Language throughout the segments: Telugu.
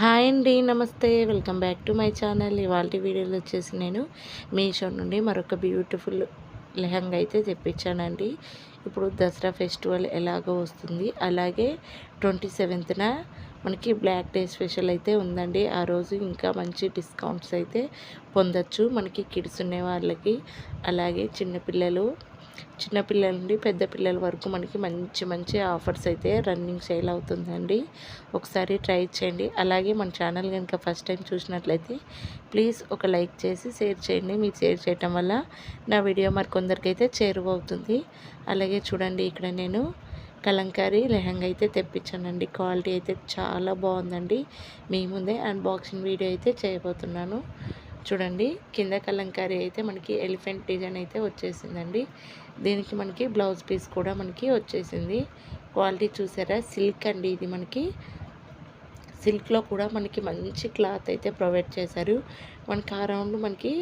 హాయ్ అండి నమస్తే. Welcome back to my channel. ఇవాళ వీడియోలో వచ్చేసి నేను మీషో నుండి మరొక బ్యూటిఫుల్ లెహంగా అయితే తెప్పించానండి. ఇప్పుడు దసరా ఫెస్టివల్ ఎలాగో వస్తుంది. అలాగే ట్వంటీ సెవెంత్న మనకి బ్లాక్ డే స్పెషల్ అయితే ఉందండి. ఆ రోజు ఇంకా మంచి డిస్కౌంట్స్ అయితే పొందొచ్చు. మనకి కిడ్స్ ఉండే వాళ్ళకి అలాగే చిన్నపిల్లలు చిన్నపిల్లల నుండి పెద్ద పిల్లల వరకు మనకి మంచి మంచి ఆఫర్స్ అయితే రన్నింగ్ సేల్ అవుతుందండి. ఒకసారి ట్రై చేయండి. అలాగే మన ఛానల్ కనుక ఫస్ట్ టైం చూసినట్లయితే ప్లీజ్ ఒక లైక్ చేసి షేర్ చేయండి. మీరు షేర్ చేయటం వల్ల నా వీడియో మరి కొందరికైతే చేరువవుతుంది. అలాగే చూడండి ఇక్కడ నేను కలంకారీ లెహంగా అయితే తెప్పించానండి. క్వాలిటీ అయితే చాలా బాగుందండి. మీ ముందే అన్బాక్సింగ్ వీడియో అయితే చేయబోతున్నాను. చూడండి కింద కలంకారీ అయితే మనకి ఎలిఫెంట్ డిజైన్ అయితే వచ్చేసిందండి. దీనికి మనకి బ్లౌజ్ పీస్ కూడా మనకి వచ్చేసింది. క్వాలిటీ చూసారా? సిల్క్ అండి ఇది మనకి. సిల్క్లో కూడా మనకి మంచి క్లాత్ అయితే ప్రొవైడ్ చేశారు. మనకి ఆ రౌండ్ మనకి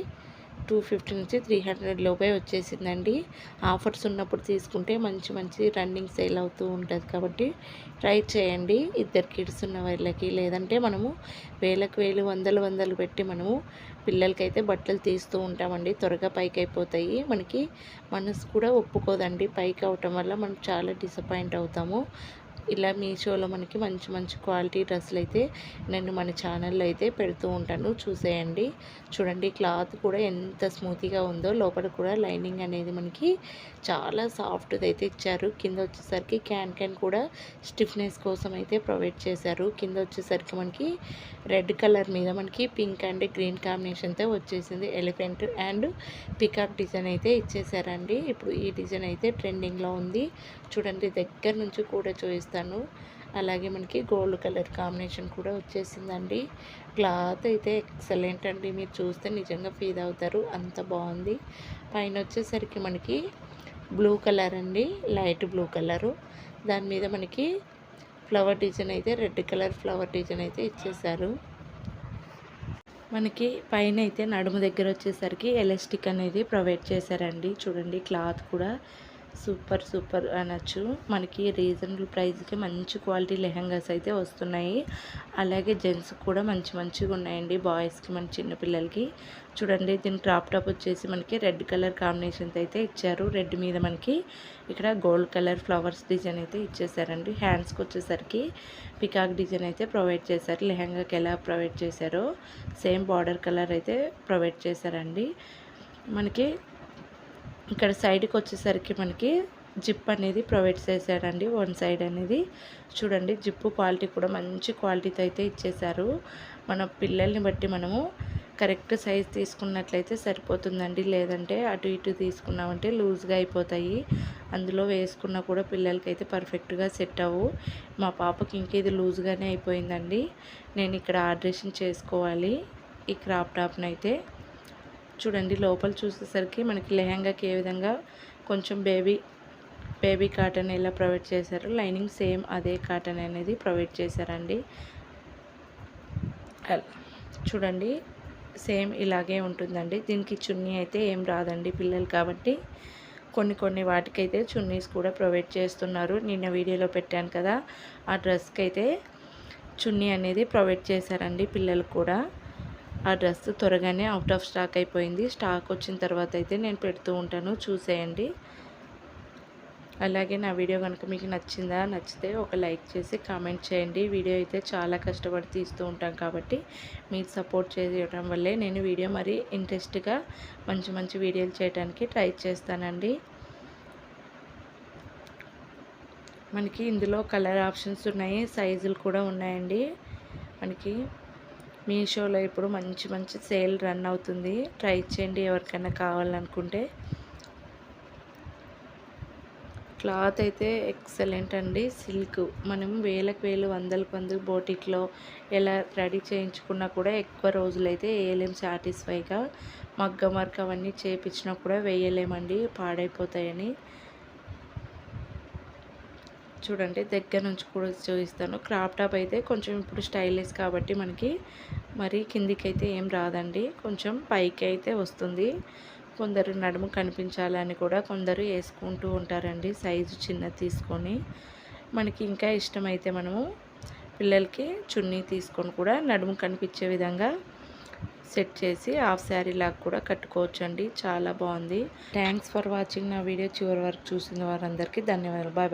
టూ ఫిఫ్టీ నుంచి త్రీ హండ్రెడ్ లోపే వచ్చేసిందండి. ఆఫర్స్ ఉన్నప్పుడు తీసుకుంటే మంచి మంచి రన్నింగ్ సేల్ అవుతూ ఉంటుంది కాబట్టి ట్రై చేయండి. ఇద్దరు కిడ్స్ ఉన్న వాళ్ళకి లేదంటే మనము వేలకు వేలు వందలు వందలు పెట్టి మనము పిల్లలకైతే బట్టలు తీస్తూ ఉంటామండి. త్వరగా పైకి అయిపోతాయి మనకి మనసు కూడా ఒప్పుకోదండి. పైకి అవటం వల్ల మనం చాలా డిసప్పాయింట్ అవుతాము. ఇలా మీషోలో మనకి మంచి మంచి క్వాలిటీ డ్రెస్సులు అయితే నేను మన ఛానల్లో అయితే పెడుతూ ఉంటాను. చూసేయండి. చూడండి క్లాత్ కూడా ఎంత స్మూత్గా ఉందో లోపల కూడా లైనింగ్ అనేది మనకి చాలా సాఫ్ట్ది అయితే ఇచ్చారు. కింద వచ్చేసరికి క్యాన్ క్యాన్ కూడా స్టిఫ్నెస్ కోసం అయితే ప్రొవైడ్ చేశారు. కింద వచ్చేసరికి మనకి రెడ్ కలర్ మీద మనకి పింక్ అండ్ గ్రీన్ కాంబినేషన్తో వచ్చేసింది. ఎలిఫెంట్ అండ్ పికాక్ డిజైన్ అయితే ఇచ్చేసారండి. ఇప్పుడు ఈ డిజైన్ అయితే ట్రెండింగ్లో ఉంది. చూడండి దగ్గర నుంచి కూడా చూపిస్తాను అలాగే మనకి గోల్డ్ కలర్ కాంబినేషన్ కూడా వచ్చేసిందండి. క్లాత్ అయితే ఎక్సలెంట్ అండి. మీరు చూస్తే నిజంగా ఫీల్ అవుతారు. అంత బాగుంది. పైన వచ్చేసరికి మనకి బ్లూ కలర్ అండి. Light blue colour. దాని మీద మనకి ఫ్లవర్ డిజైన్ అయితే రెడ్ కలర్ ఫ్లవర్ డిజైన్ అయితే ఇచ్చేసారు మనకి పైన అయితే నడుము దగ్గర వచ్చేసరికి ఎలాస్టిక్ అనేది ప్రొవైడ్ చేశారండి. చూడండి క్లాత్ కూడా సూపర్ సూపర్ అనొచ్చు. మనకి రీజనబుల్ ప్రైస్కి మంచి క్వాలిటీ లెహంగాస్ అయితే వస్తున్నాయి. అలాగే జెంట్స్ కూడా మంచి మంచిగా ఉన్నాయండి బాయ్స్కి మన చిన్నపిల్లలకి చూడండి దీని క్రాప్ టాప్ వచ్చేసి మనకి రెడ్ కలర్ కాంబినేషన్తో అయితే ఇచ్చారు. రెడ్ మీద మనకి ఇక్కడ గోల్డ్ కలర్ ఫ్లవర్స్ డిజైన్ అయితే ఇచ్చేసారండి. హ్యాండ్స్కి వచ్చేసరికి పికాక్ డిజైన్ అయితే ప్రొవైడ్ చేశారు. లెహంగాకి ఎలా ప్రొవైడ్ చేశారో సేమ్ బార్డర్ కలర్ అయితే ప్రొవైడ్ చేశారండి. మనకి ఇక్కడ సైడ్కి వచ్చేసరికి మనకి జిప్ అనేది ప్రొవైడ్ చేశాడండి వన్ సైడ్ అనేది. చూడండి జిప్పు క్వాలిటీ కూడా మంచి క్వాలిటీతో అయితే ఇచ్చేశారు. మన పిల్లల్ని బట్టి మనము కరెక్ట్ సైజ్ తీసుకున్నట్లయితే సరిపోతుందండి. లేదంటే అటు ఇటు తీసుకున్నామంటే లూజ్గా అయిపోతాయి. అందులో వేసుకున్నా కూడా పిల్లలకి అయితే పర్ఫెక్ట్గా సెట్ అవ్వు. మా పాపకి ఇంక ఇది లూజ్గానే అయిపోయిందండి. నేను ఇక్కడ ఆర్డరేషన్ చేసుకోవాలి. ఈ క్రాప్ టాప్ని అయితే చూడండి లోపల చూసేసరికి మనకి లెహంగాకి ఏ విధంగా కొంచెం బేబీ బేబీ కాటన్ ఎలా ప్రొవైడ్ చేశారు లైనింగ్ సేమ్ అదే కాటన్ అనేది ప్రొవైడ్ చేశారండి. చూడండి సేమ్ ఇలాగే ఉంటుందండి. దీనికి చున్నీ అయితే ఏం రాదండి పిల్లలు కాబట్టి. కొన్ని కొన్ని వాటికైతే చున్నీస్ కూడా ప్రొవైడ్ చేస్తున్నారు. నిన్న వీడియోలో పెట్టాను కదా ఆ డ్రెస్కి అయితే చున్నీ అనేది ప్రొవైడ్ చేశారండి పిల్లలు కూడా. ఆ డ్రెస్ త్వరగానే అవుట్ ఆఫ్ స్టాక్ అయిపోయింది. స్టాక్ వచ్చిన తర్వాత అయితే నేను పెడుతూ ఉంటాను. చూసేయండి. అలాగే నా వీడియో కనుక మీకు నచ్చిందా నచ్చితే ఒక లైక్ చేసి కామెంట్ చేయండి. వీడియో అయితే చాలా కష్టపడి తీస్తూ ఉంటాం కాబట్టి మీరు సపోర్ట్ చేయడం వల్లే నేను వీడియో మరి ఇంట్రెస్ట్గా మంచి మంచి వీడియోలు చేయడానికి ట్రై చేస్తానండి. మనకి ఇందులో కలర్ ఆప్షన్స్ ఉన్నాయి సైజులు కూడా ఉన్నాయండి. మనకి మీషోలో ఇప్పుడు మంచి మంచి సేల్ రన్ అవుతుంది. ట్రై చేయండి ఎవరికైనా కావాలనుకుంటే. క్లాత్ అయితే ఎక్సలెంట్ అండి. సిల్క్ మనం వేలకు వేలు వందలకు వందలు బోటిక్లో ఎలా రెడీ చేయించుకున్నా కూడా ఎక్కువ రోజులైతే వేయలేం సాటిస్ఫైగా. మగ్గ మర్క అవన్నీ చేయించినా కూడా వేయలేమండి. పాడైపోతాయని. చూడండి దగ్గర నుంచి కూడా చూపిస్తాను. క్రాప్ టాప్ అయితే కొంచెం ఇప్పుడు స్టైలిష్ కాబట్టి మనకి మరి కిందికి అయితే ఏం రాదండి. కొంచెం పైకి అయితే వస్తుంది. కొందరు నడుము కనిపించాలని కూడా కొందరు వేసుకుంటూ ఉంటారండి సైజు చిన్న తీసుకొని. మనకి ఇంకా ఇష్టమైతే మనము పిల్లలకి చున్నీ తీసుకొని కూడా నడుము కనిపించే విధంగా సెట్ చేసి హాఫ్ శారీ లాగా కూడా కట్టుకోవచ్చు అండి చాలా బాగుంది. థ్యాంక్స్ ఫర్ వాచింగ్ నా వీడియో చివరి వరకు చూసిన వారందరికీ ధన్యవాదాలు. Bye bye